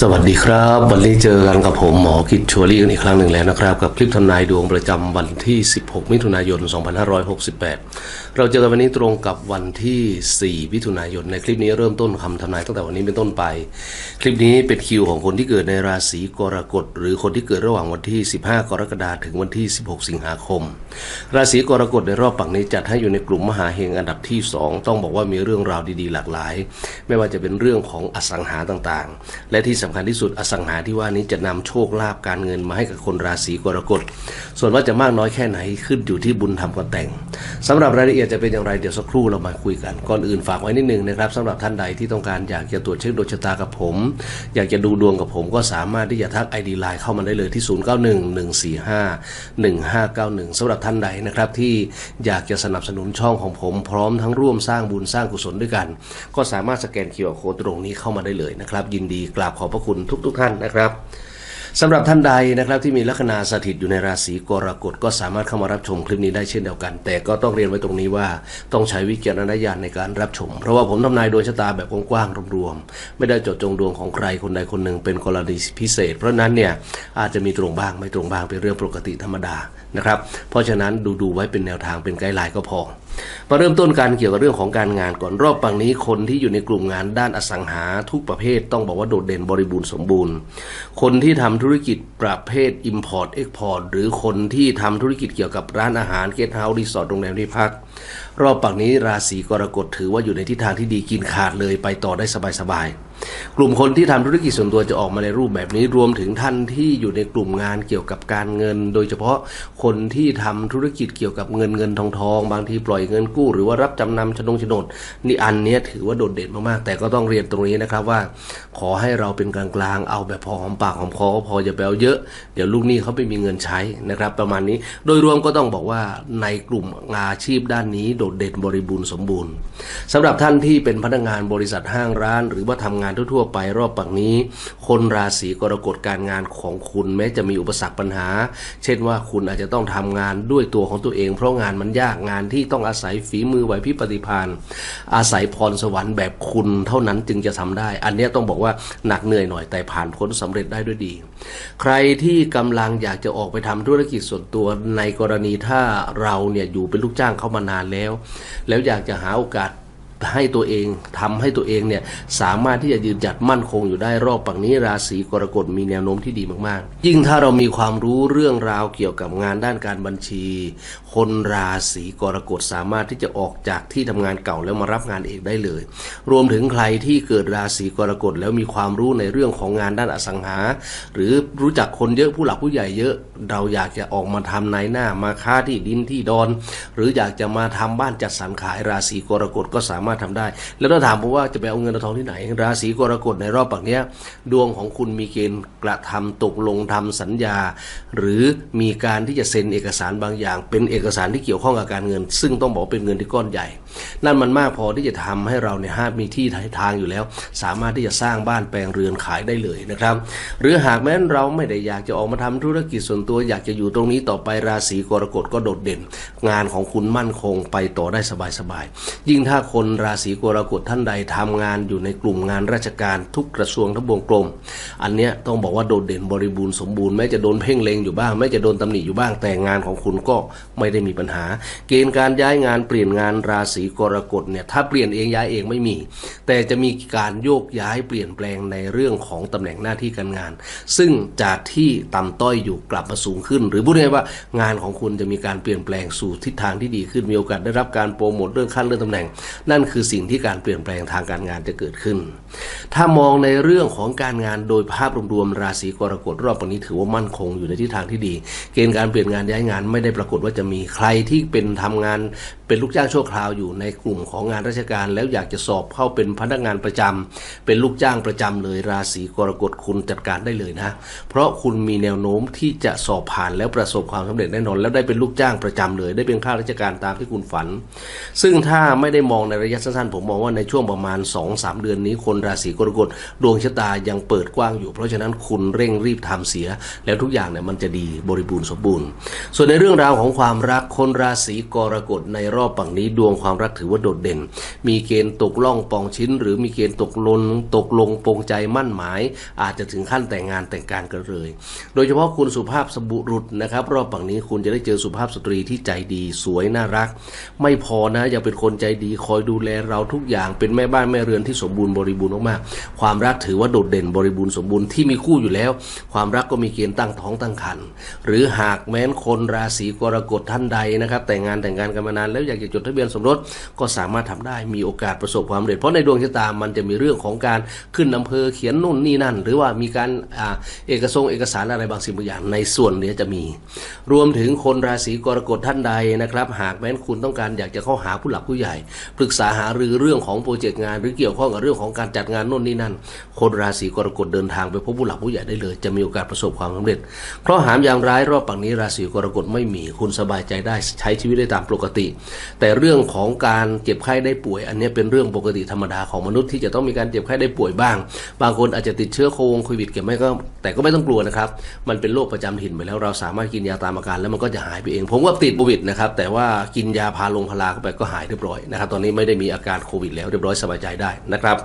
สวัสดีครับ วันนี้เจอกันกับผมหมอกิจชัวรี่อีกครั้งหนึ่งแล้วนะครับ กับคลิปทำนายดวงประจำวันที่ 16 มิถุนายน 2568 เราเจอกันวันนี้ตรงกับวันที่ 4 มิถุนายน ในคลิปนี้เริ่มต้นคำทำนายตั้งแต่วันนี้เป็นต้นไป คลิปนี้เป็นคิวของคนที่เกิดในราศีกรกฎหรือคนที่เกิดระหว่างวันที่ 15 กรกฎาคมถึงวันที่ 16 สิงหาคม ราศีกรกฎในรอบปักนี้จัดให้อยู่ในกลุ่มมหาเฮงอันดับที่ 2 ต้องบอกว่ามีเรื่องราวดีๆ หลากหลาย ไม่ว่าจะเป็นเรื่องของอสังหาต่างๆ และที่สำคัญที่สุดอสังหาที่ว่านี้จะนำโชคลาภการเงินมาให้กับคนราศีกรกฎ ส่วนว่าจะมากน้อยแค่ไหนขึ้นอยู่ที่บุญทำกันแต่งสำหรับรายละเอียดจะเป็นอย่างไรเดี๋ยวสักครู่เรามาคุยกัน ก่อนอื่นฝากไว้นิดนึงนะครับสำหรับท่านใดที่ต้องการอยากจะตรวจเช็คดวงชะตากับผม อยากจะดูดวงกับผมก็สามารถที่จะทัก ID ไลน์เข้ามาได้เลยที่ 0911451591สำหรับท่านใดนะครับที่อยากจะสนับสนุนช่องของผม พร้อมทั้งร่วมสร้างบุญสร้างกุศลด้วยกัน ก็สามารถสแกน QR Code ตรงนี้เข้ามาได้เลยนะครับยินดีกราบขอบระคุณทุกๆท่านนะครับสำหรับท่านใดนะครับที่มีลัคนาสถิตอยู่ในราศีกรกฎก็สามารถเข้ามารับชมคลิปนี้ได้เช่นเดียวกัน แต่ก็ต้องเรียนไว้ตรงนี้ว่าต้องใช้วิจารณญาณในการรับชม เพราะว่าผมทำนายโดยชะตาแบบกว้างๆรวมๆไม่ได้เจดจงดวงของใครคนใดคนหนึ่งเป็นกรณีพิเศษ เพราะฉะนั้นเนี่ยอาจจะมีตรงบ้างไม่ตรงบ้างเป็นเรื่องปกติธรรมดานะครับเพราะฉะนั้นดูๆไว้เป็นแนวทางเป็นไกด์ไลน์ก็พอ มาเริ่มต้นการเกี่ยวกับเรื่องของการงานก่อนรอบปังนี้คนที่อยู่ในกลุ่มงานด้านอสังหาทุกประเภทต้องบอกว่าโดดเด่นบริบูรณ์สมบูรณ์ คนที่ทำธุรกิจประเภท Import Export หรือคนที่ทำธุรกิจเกี่ยวกับร้านอาหารเกสต์เฮาส์รีสอร์ทโรงแรมที่พัก รอบปังนี้ราศีกรกฎถือว่าอยู่ในทิศทางที่ดีกินขาดเลยไปต่อได้สบายๆ กลุ่มคนที่ทำธุรกิจส่วนตัวจะออกมาในรูปแบบนี้รวมถึงท่านที่อยู่ในกลุ่มงานเกี่ยวกับการเงิน โดยเฉพาะคนที่ทำธุรกิจเกี่ยวกับเงินเงินทองทองบางทีปล่อยเงินกู้ หรือว่ารับจำนำชนงโฉนดนี่อันนี้ถือว่าโดดเด่นมากๆ แต่ก็ต้องเรียนตรงนี้นะครับว่า ขอให้เราเป็นกลางๆเอาแบบพอหอมปากหอมคอก็พออย่าไปเอาเยอะเดี๋ยวลูกหนี้เขาไม่มีเงินใช้นะครับ ประมาณนี้โดยรวมก็ต้องบอกว่าในกลุ่มอาชีพด้านนี้โดดเด่นบริบูรณ์สมบูรณ์สำหรับท่านที่เป็นพนักงานบริษัทห้างร้าน หรือว่าทำงานทั่วๆไปรอบปักนี้ คนราศีกรกฎการงานของคุณแม้จะมีอุปสรรคปัญหา เช่นว่าคุณอาจจะต้องทำงานด้วยตัวของตัวเอง เพราะงานมันยากงานที่ต้องอาศัยฝีมือไหวพริบปฏิภาณอาศัยพรสวรรค์แบบคุณเท่านั้นจึงจะทำได้ อันนี้ต้องบอกว่าหนักเหนื่อยหน่อยแต่ผ่านพ้นสำเร็จได้ด้วยดี ใครที่กำลังอยากจะออกไปทำธุรกิจส่วนตัวในกรณีถ้าเราเนี่ยอยู่เป็นลูกจ้างเข้ามานานแล้ว แล้วอยากจะหาโอกาส ให้ตัวเองทำให้ตัวเองเนี่ยสามารถที่จะยืนหยัดมั่นคงอยู่ได้รอบปังนี้ราศีกรกฎมีแนวโน้มที่ดีมากๆ ยิ่งถ้าเรามีความรู้เรื่องราวเกี่ยวกับงานด้านการบัญชี คนราศีกรกฎสามารถที่จะออกจากที่ทำงานเก่าแล้วมารับงานเองได้เลย รวมถึงใครที่เกิดราศีกรกฎแล้วมีความรู้ในเรื่องของงานด้านอสังหา หรือรู้จักคนเยอะผู้หลักผู้ใหญ่เยอะ เราอยากจะออกมาทำนายหน้ามาค้าที่ดินที่ดอน หรืออยากจะมาทำบ้านจัดสรรขายราศีกรกฎก็สามารถทำได้ แล้วถ้าถามผมว่าจะไปเอาเงินเอาทองที่ไหน ราศีกรกฎในรอบปักเนี้ย ดวงของคุณมีเกณฑ์กระทำตกลงทำสัญญา หรือมีการที่จะเซ็นเอกสารบางอย่าง เป็นเอกสารที่เกี่ยวข้องกับการเงิน ซึ่งต้องบอกว่าเป็นเงินที่ก้อนใหญ่ นั่นมันมากพอที่จะทำให้เราเนี่ยห้ามีที่ทางอยู่แล้ว สามารถที่จะสร้างบ้านแปลงเรือนขายได้เลยนะครับ หรือหากแม้นเราไม่ได้อยากจะออกมาทำธุรกิจส่วนตัวอยากจะอยู่ตรงนี้ต่อไปราศีกรกฎก็โดดเด่น งานของคุณมั่นคงไปต่อได้สบายๆยิ่งถ้าคนราศีกรกฎท่านใดทำงานอยู่ในกลุ่มงานราชการทุกกระทรวงทบวงกรมอันเนี้ยต้องบอกว่าโดดเด่นบริบูรณ์สมบูรณ์แม้จะโดนเพ่งเลงอยู่บ้างแม้จะโดนตำหนิอยู่บ้างแต่งานของคุณก็ไม่ได้มีปัญหา เกณฑ์การย้ายงานเปลี่ยนงานราศีกรกฎเนี่ยถ้าเปลี่ยนเองย้ายเองไม่มี แต่จะมีการโยกย้ายเปลี่ยนแปลงในเรื่องของตำแหน่งหน้าที่การงาน ซึ่งจากที่ต่ำต้อยอยู่กลับมาสูงขึ้น หรือพูดง่ายว่างานของคุณจะมีการเปลี่ยนแปลงสู่ทิศทางที่ดีขึ้นมีโอกาสได้รับการโปรโมทเรื่องขั้นเลื่อนตำแหน่งนั่นคือสิ่งที่การเปลี่ยนแปลงทางการงานจะเกิดขึ้น ถ้ามองในเรื่องของการงานโดยภาพรวมๆราศีกรกฎรอบปีนนี้ถือว่ามั่นคงอยู่ในทิศทางที่ดี เกณฑ์การเปลี่ยนงานย้ายงานไม่ได้ปรากฏว่าจะมีใครที่เป็นทำงานเป็นลูกจ้างชั่วคราวอยู่ในกลุ่มของงานราชการแล้วอยากจะสอบเข้าเป็นพนักงานประจำเป็นลูกจ้างประจำเลยราศีกรกฎคุณจัดการได้เลยนะ เพราะคุณมีแนวโน้มที่จะสอบผ่านแล้วประสบความสำเร็จแน่นอน แล้วได้เป็นลูกจ้างประจำเลย ได้เป็นข้าราชการตามที่คุณฝัน ซึ่งถ้าไม่ได้มองในระยะสั้นๆผมมองว่าในช่วงประมาณ 2-3 เดือนนี้คนราศีกรกฎดวงชะตายังเปิดกว้างอยู่ เพราะฉะนั้นคุณเร่งรีบทำเสีย แล้วทุกอย่างเนี่ยมันจะดีบริบูรณ์สมบูรณ์ ส่วนในเรื่องราวของความรักคนราศีกรกฎในรอบฝั่งนี้ดวงความรักถือว่าโดดเด่น มีเกณฑ์ตกล่องปองชิ้น หรือมีเกณฑ์ตกลนตกลงปรงใจมั่นหมาย อาจจะถึงขั้นแต่งงานแต่งการกันเลย โดยเฉพาะคุณสุภาพสบุรุษนะครับ รอบฝั่งนี้คุณจะได้เจอสุภาพสตรีที่ใจดีสวยน่ารัก ไม่พอนะยังเป็นคนใจดีคอยดูแลเราทุกอย่างเป็นแม่บ้านแม่เรือนที่สมบูรณ์บริบูรณ์มากๆความรักถือว่าโดดเด่นบริบูรณ์สมบูรณ์ที่มีคู่อยู่แล้ว ความรักก็มีเกณฑ์ตั้งท้องตั้งครรภ์หรือหากแม้นคนราศีกรกฎท่านใดนะครับ แต่งงานแต่งงานกันมานานแล้วอยากจะจดทะเบียนสมรสก็สามารถทำได้มีโอกาสประสบความสำเร็จ เพราะในดวงชะตามันจะมีเรื่องของการขึ้นอำเภอเขียนนู่นนี่นั่น หรือว่ามีการอ่าเอกสงเอกสารอะไรบางสิ่งบางอย่างในส่วนเนี้ยจะมี รวมถึงคนราศีกรกฎท่านใดนะครับ หากแม้นคุณต้องการอยากจะเข้าหาผู้หลักผู้ใหญ่ ปรึกษาหารือเรื่องของโปรเจกต์งาน หรือเกี่ยวข้องกับเรื่องของการจัดงานโน่นนี่นั่น คนราศีกรกฎเดินทางไปพบผู้หลักผู้ใหญ่ได้เลย จะมีโอกาสประสบความสำเร็จ เพราะหามยางร้ายรอบฝั่งนี้ราศีกรกฎไม่มีคุณสบายใจได้ใช้ชีวิตได้ตามปกติแต่เรื่องของการเจ็บไข้ได้ป่วย อันนี้เป็นเรื่องปกติธรรมดาของมนุษย์ที่จะต้องมีการเจ็บไข้ได้ป่วยบ้าง บางคนอาจจะติดเชื้อโควิดเก็บไม่ก็แต่ก็ไม่ต้องกลัวนะครับ มันเป็นโรคประจำถิ่นไปแล้วเราสามารถกินยาตามอาการแล้วมันก็จะหายไปเอง ผมว่าติดโควิดนะครับแต่ว่ากินยาพาลงพาราเข้าไปก็หายเรียบร้อยนะครับตอนนี้ไม่ได้มีอาการโควิดแล้วเรียบร้อยสบายใจได้นะครับ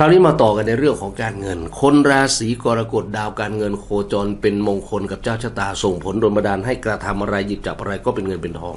คราวนี้มาต่อกันในเรื่องของการเงิน คนราศีกรกฎดาวการเงินโคจรเป็นมงคลกับเจ้าชะตาส่งผลโดนบันดาลให้กระทำอะไรหยิบจับอะไรก็เป็นเงินเป็นทอง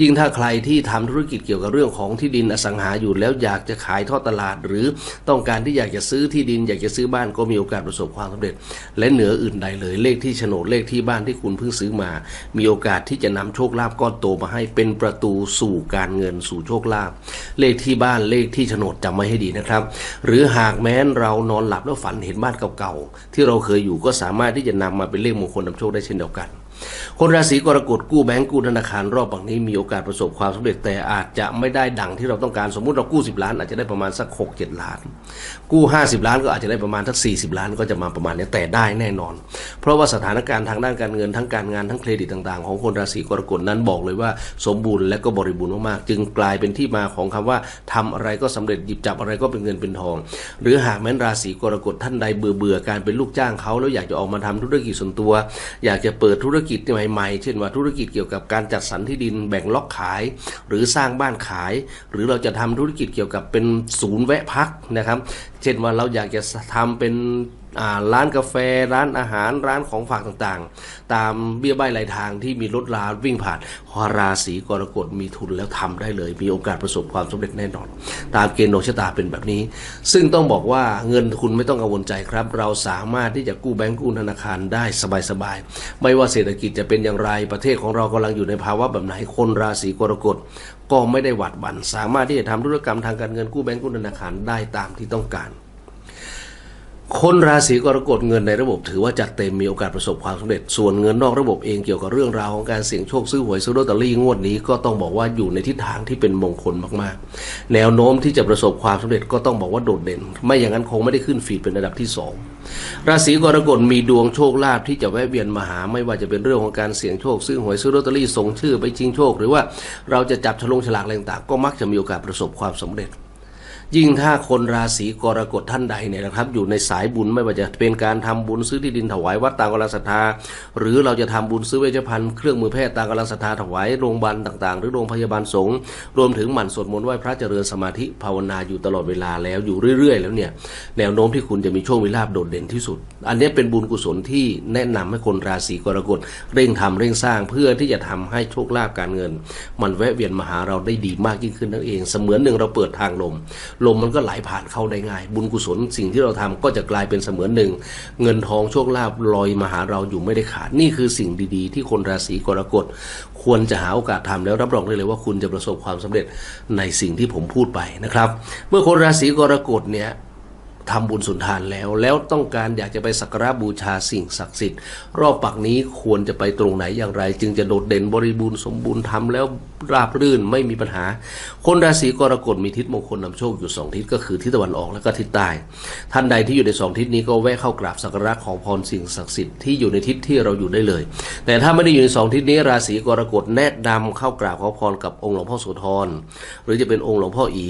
ยิ่งถ้าใครที่ทำธุรกิจเกี่ยวกับเรื่องของที่ดินอสังหาอยู่แล้วอยากจะขายทอดตลาด หรือต้องการที่อยากจะซื้อที่ดิน อยากจะซื้อบ้านก็มีโอกาสประสบความสำเร็จ และเหนืออื่นใดเลยเลขที่โฉนดเลขที่บ้านที่คุณเพิ่งซื้อมา มีโอกาสที่จะนำโชคลาภก้อนโตมาให้เป็นประตูสู่การเงินสู่โชคลาภเลขที่บ้านเลขที่โฉนดจำไว้ให้ดีนะครับ หรือหากแม้นเรานอนหลับแล้วฝันเห็นบ้านเก่าๆที่เราเคยอยู่ก็สามารถที่จะนำมาเป็นเลขมงคลนำโชคได้เช่นเดียวกัน คนราศีกรกฎกู้แบงก์กู้ธนาคารรอบฝั่งนี้มีโอกาสประสบความสำเร็จแต่อาจจะไม่ได้ดังที่เราต้องการสมมุติเรากู้ 10 ล้าน อาจจะได้ประมาณสัก 6 7 ล้าน กู้ 50 ล้านก็อาจจะได้ประมาณสัก 40 ล้านก็จะมาประมาณนี้แต่ได้แน่นอน เพราะว่าสถานการณ์ทางด้านการเงินทั้งการงานทั้งเครดิตต่าง ๆ ของคนราศีกรกฎนั้นบอกเลยว่าสมบูรณ์และก็บริบูรณ์มากๆจึงกลายเป็นที่มาของคำว่าทำอะไรก็สำเร็จหยิบจับอะไรก็เป็นเงินเป็นทอง หรือหากแม้นราศีกรกฎท่านใดเบื่อเบื่อการเป็นลูกจ้างเขาแล้วอยากจะออกมาทำธุรกิจส่วนตัว อยากจะเปิดธุรกิจใหม่ๆ เช่นว่าธุรกิจเกี่ยวกับการจัดสรรที่ดินแบ่งล็อกขาย หรือสร้างบ้านขาย หรือเราจะทำธุรกิจเกี่ยวกับเป็นศูนย์แวะพักนะครับ เช่นว่าเราอยากจะทำเป็น ร้านกาแฟร้านอาหารร้านของฝากต่างๆ ตามเบี้ยใบรายทางที่มีรถราวิ่งผ่านราศีกรกฎมีทุนแล้วทำได้เลย มีโอกาสประสบความสำเร็จแน่นอน ตามเกณฑ์ดวงชะตาเป็นแบบนี้ ซึ่งต้องบอกว่าเงินคุณไม่ต้องกังวลใจครับ เราสามารถที่จะกู้แบงก์กู้ธนาคารได้สบายๆไม่ว่าเศรษฐกิจจะเป็นอย่างไรประเทศของเรากำลังอยู่ในภาวะแบบไหนคนราศีกรกฎก็ไม่ได้หวัดหวั่นสามารถที่จะทำธุรกรรมทางการเงินกู้แบงก์กู้ธนาคารได้ตามที่ต้องการ คนราศีกรกฎเงินในระบบถือว่าจัดเต็มมีโอกาสประสบความสำเร็จ ส่วนเงินนอกระบบเองเกี่ยวกับเรื่องราวของการเสี่ยงโชคซื้อหวยซื้อลอตเตอรี่งวดนี้ก็ต้องบอกว่าอยู่ในทิศทางที่เป็นมงคลมากๆ แนวโน้มที่จะประสบความสำเร็จก็ต้องบอกว่าโดดเด่น ไม่อย่างนั้นคงไม่ได้ขึ้นฟีดเป็นระดับที่สองราศีกรกฎมีดวงโชคลาภที่จะแวะเวียนมาหา ไม่ว่าจะเป็นเรื่องของการเสี่ยงโชคซื้อหวยซื้อลอตเตอรี่ส่งชื่อไปชิงโชค หรือว่าเราจะจับฉลงฉลากอะไรต่างก็มักจะมีโอกาสประสบความสำเร็จ ยิ่งถ้าคนราศีกรกฎท่านใดเนี่ยนะครับ อยู่ในสายบุญไม่ว่าจะเป็นการทำบุญซื้อที่ดินถวายวัดตามกำลังศรัทธาหรือเราจะทำบุญซื้อเวชภัณฑ์เครื่องมือแพทย์ตามกำลังศรัทธาถวายโรงพยาบาลต่างๆ หรือโรงพยาบาลสงฆ์รวมถึงหมั่นสวดมนต์ไหว้พระเจริญสมาธิภาวนาอยู่ตลอดเวลาแล้วอยู่เรื่อยๆ แล้วเนี่ยแนวโน้มที่คุณจะมีโชคมีลาภโดดเด่นที่สุด อันนี้เป็นบุญกุศลที่แนะนำให้คนราศีกรกฎเร่งทำเร่งสร้างเพื่อที่จะทำให้โชคลาภการเงิน มันแวะเวียนมาหาเราได้ดีมากยิ่งขึ้นนั่นเอง เสมือนหนึ่งเราเปิดทางลมลมมันก็ไหลผ่านเข้าได้ง่าย บุญกุศลสิ่งที่เราทำก็จะกลายเป็นเสมือนหนึ่ง เงินทองโชคลาภลอยมาหาเราอยู่ไม่ได้ขาด นี่คือสิ่งดีๆ ที่คนราศีกรกฎควรจะหาโอกาสทำแล้วรับรองได้เลยว่าคุณจะประสบความสำเร็จในสิ่งที่ผมพูดไปนะครับ เมื่อคนราศีกรกฎเนี่ย ทำบุญสุนทานแล้ว แล้วต้องการอยากจะไปสักการะบูชาสิ่งศักดิ์สิทธิ์ รอบปักนี้ควรจะไปตรงไหนอย่างไร จึงจะโดดเด่นบริบูรณ์สมบูรณ์ทำแล้วราบรื่นไม่มีปัญหา คนราศีกรกฎมีทิศมงคลนำโชคอยู่สองทิศก็คือทิศตะวันออกและก็ทิศใต้ท่านใดที่อยู่ในสองทิศนี้ก็แวะเข้ากราบสักการะขอพรสิ่งศักดิ์สิทธิ์ที่อยู่ในทิศที่เราอยู่ได้เลย แต่ถ้าไม่ได้อยู่ในสองทิศนี้ราศีกรกฎแนะนำเข้ากราบขอพรกับองค์หลวงพ่อโสธรหรือจะเป็นองค์หลวงพ่ออี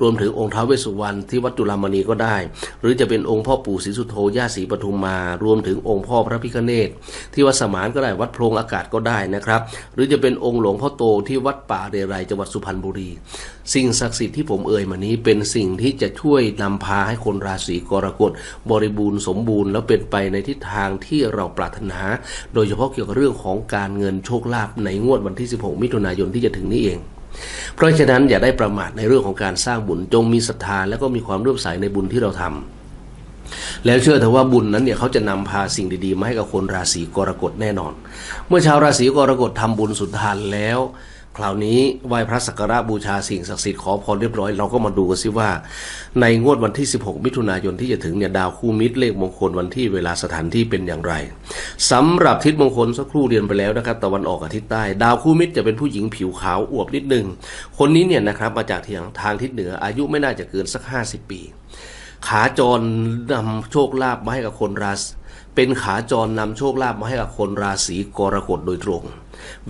รวมถึงองค์ท้าวเวสสุวรรณที่วัดจุฬามณีก็ได้หรือจะเป็นองค์พ่อปู่ศรีสุโธย่าศรีปทุมมา รวมถึงองค์พ่อพระพิฆเนศที่วัดสมานก็ได้วัดโพรงอากาศก็ได้นะครับ หรือจะเป็นองค์หลวงพ่อโตที่วัดป่าเรไรจังหวัดสุพรรณบุรี สิ่งศักดิ์สิทธิ์ที่ผมเอ่ยมานี้เป็นสิ่งที่จะช่วยนำพาให้คนราศีกรกฎบริบูรณ์สมบูรณ์แล้วเป็นไปในทิศทางที่เราปรารถนา โดยเฉพาะเกี่ยวกับเรื่องของการเงินโชคลาภในงวดวันที่ 16 มิถุนายนที่จะถึงนี้เอง เพราะฉะนั้นอย่าได้ประมาทในเรื่องของการสร้างบุญจงมีศรัทธาและก็มีความเลื่อมใสในบุญที่เราทำแล้วเชื่อเถอะว่าบุญนั้นเนี่ยเขาจะนำพาสิ่งดีๆมาให้กับคนราศีกรกฎแน่นอน เมื่อชาวราศีกรกฎทำบุญสุดทานแล้ว คราวนี้ไหว้พระสักการะบูชาสิ่งศักดิ์สิทธิ์ขอพรเรียบร้อยเราก็มาดูกันสิว่า ในงวดวันที่ 16 มิถุนายนที่จะถึงเนี่ยดาวคู่มิตรเลขมงคลวันที่เวลาสถานที่เป็นอย่างไรสำหรับทิศมงคลสักครู่เรียนไปแล้วนะครับตะวันออกกับทิศใต้ ดาวคู่มิตรจะเป็นผู้หญิงผิวขาวอวบนิดนึงคนนี้เนี่ยนะครับมาจากทางทางทิศเหนืออายุไม่น่าจะเกินสัก 50 ปี ขาจรนำโชคลาภมาให้กับคนราศเป็นขาจรนำโชคลาภมาให้กับคนราศีกรกฎโดยตรง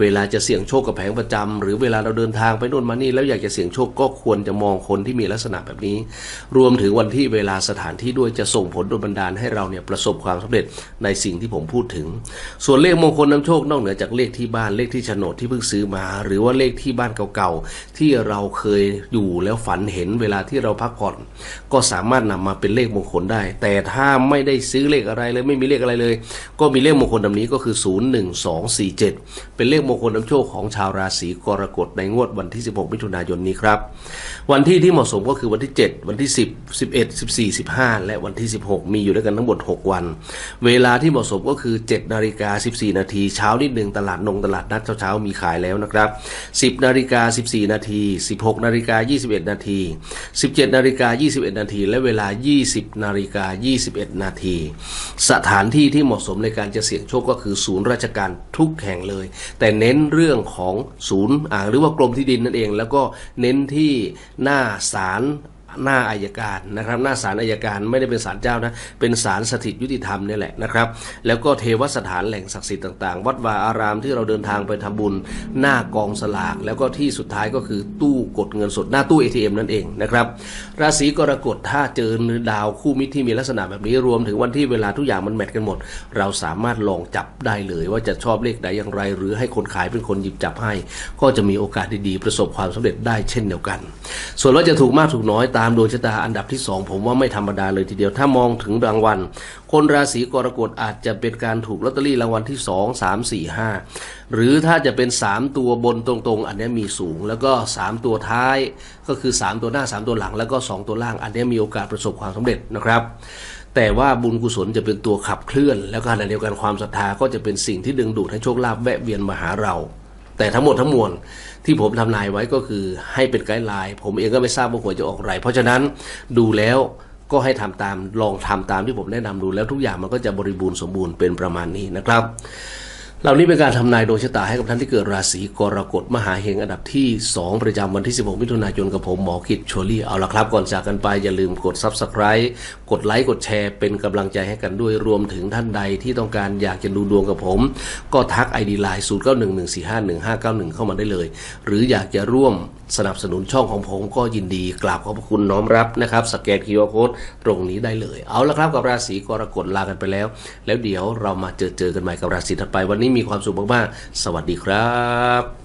เวลาจะเสี่ยงโชคกับแผงประจำหรือเวลาเราเดินทางไปโน่นมานี่แล้วอยากจะเสี่ยงโชคก็ควรจะมองคนที่มีลักษณะแบบนี้ รวมถึงวันที่เวลาสถานที่ด้วยจะส่งผลโดนบันดาลให้เราเนี่ยประสบความสำเร็จในสิ่งที่ผมพูดถึง ส่วนเลขมงคลนำโชคนอกเหนือจากเลขที่บ้านเลขที่โฉนดที่เพิ่งซื้อมา หรือว่าเลขที่บ้านเก่าๆที่เราเคยอยู่แล้วฝันเห็นเวลาที่เราพักผ่อน ก็สามารถนำมาเป็นเลขมงคลได้ แต่ถ้าไม่ได้ซื้อเลขอะไรเลยไม่มีเลขอะไรเลย ก็มีเลขมงคลดังนี้ก็คือ 01247เป็นเลขมงคลนำโชคของชาวราศีกรกฎในงวดวันที่ 16 มิถุนายนนี้ครับ วันที่ที่เหมาะสมก็คือวันที่ 7 วันที่ 10 11 14 15 และวันที่ 16 มีอยู่ด้วยกันทั้งหมด 6 วัน เวลาที่เหมาะสมก็คือ 7 นาฬิกา 14 นาทีเช้านิดหนึ่งตลาดนงตลาดนัดเช้าๆมีขายแล้วนะครับ 10 นาฬิกา 14 นาที 16 นาฬิกา 21 นาที 17 นาฬิกา 21 นาที และเวลา 20 นาฬิกา 21 นาที สถานที่ที่เหมาะสมในการจะเสี่ยงโชคก็คือศูนย์ราชการทุกแห่งเลยแต่เน้นเรื่องของศูนย์หรือว่ากรมที่ดินนั่นเอง แล้วก็เน้นที่หน้าศาล หน้าอายการนะครับ หน้าศาลอายการไม่ได้เป็นศาลเจ้านะ เป็นศาลสถิตยุติธรรมนี่แหละนะครับ แล้วก็เทวสถานแหล่งศักดิ์สิทธิ์ต่างๆ วัดวาอารามที่เราเดินทางไปทำบุญหน้ากองสลาก แล้วก็ที่สุดท้ายก็คือตู้กดเงินสดหน้าตู้ ATM นั่นเองนะครับ ราศีกรกฎถ้าเจอดาวคู่มิตรที่มีลักษณะแบบนี้รวมถึงวันที่เวลาทุกอย่างมันแมทกันหมด เราสามารถลองจับได้เลยว่าจะชอบเลขใดอย่างไร หรือให้คนขายเป็นคนหยิบจับให้ ก็จะมีโอกาสดีๆประสบความสำเร็จได้เช่นเดียวกัน ส่วนว่าจะถูกมากถูกน้อยตาามดวงชะตาอันดับที่2ผมว่าไม่ธรรมดาเลยทีเดียว ถ้ามองถึงรางวัล คนราศีกรกฎอาจจะเป็นการถูกลอตเตอรี่รางวัลที่2 3 4 5หรือถ้าจะเป็น3ตัวบนตรงๆ อันนี้มีสูง แล้วก็3ตัวท้ายก็คือ3ตัวหน้า3ตัวหลัง แล้วก็2ตัวล่าง อันนี้มีโอกาสประสบความสำเร็จนะครับแต่ว่าบุญกุศลจะเป็นตัวขับเคลื่อน แล้วก็ขณะเดียวกันความศรัทธาก็จะเป็นสิ่งที่ดึงดูดให้โชคลาภแวะเวียนมาหาเรา แต่ทั้งหมดทั้งมวลที่ผมทำนายไว้ก็คือให้เป็นไกด์ไลน์ผมเองก็ไม่ทราบว่าควรจะออกไร เพราะฉะนั้นดูแล้วก็ให้ทำตามลองทำตามที่ผมแนะนำดูแล้วทุกอย่างมันก็จะบริบูรณ์สมบูรณ์เป็นประมาณนี้นะครับ เหล่านี้เป็นการทำนายดวงชะตาให้กับท่านที่เกิดราศีกรกฎมหาเฮงอันดับที่ 2 ประจำวันที่ 16 มิถุนายนกับผมหมอกิจชัวรี่เอาละครับก่อนจากกันไปอย่าลืมกด Subscribe กดไลค์กดแชร์เป็นกำลังใจให้กันด้วยรวมถึงท่านใดที่ต้องการอยากจะดูดวงกับผม ก็ทัก ID ไลน์0911451591 เข้ามาได้เลย หรืออยากจะร่วมสนับสนุนช่องของผมก็ยินดีกราบขอบพระคุณน้อมรับนะครับ สแกนคิวอาร์โค้ดตรงนี้ได้เลย เอาละครับกับราศีกรกฎลากันไปแล้ว แล้วเดี๋ยวเรามาเจอเจอกันใหม่กับราศีถัดไป วันนี้มีความสุขมากๆ สวัสดีครับ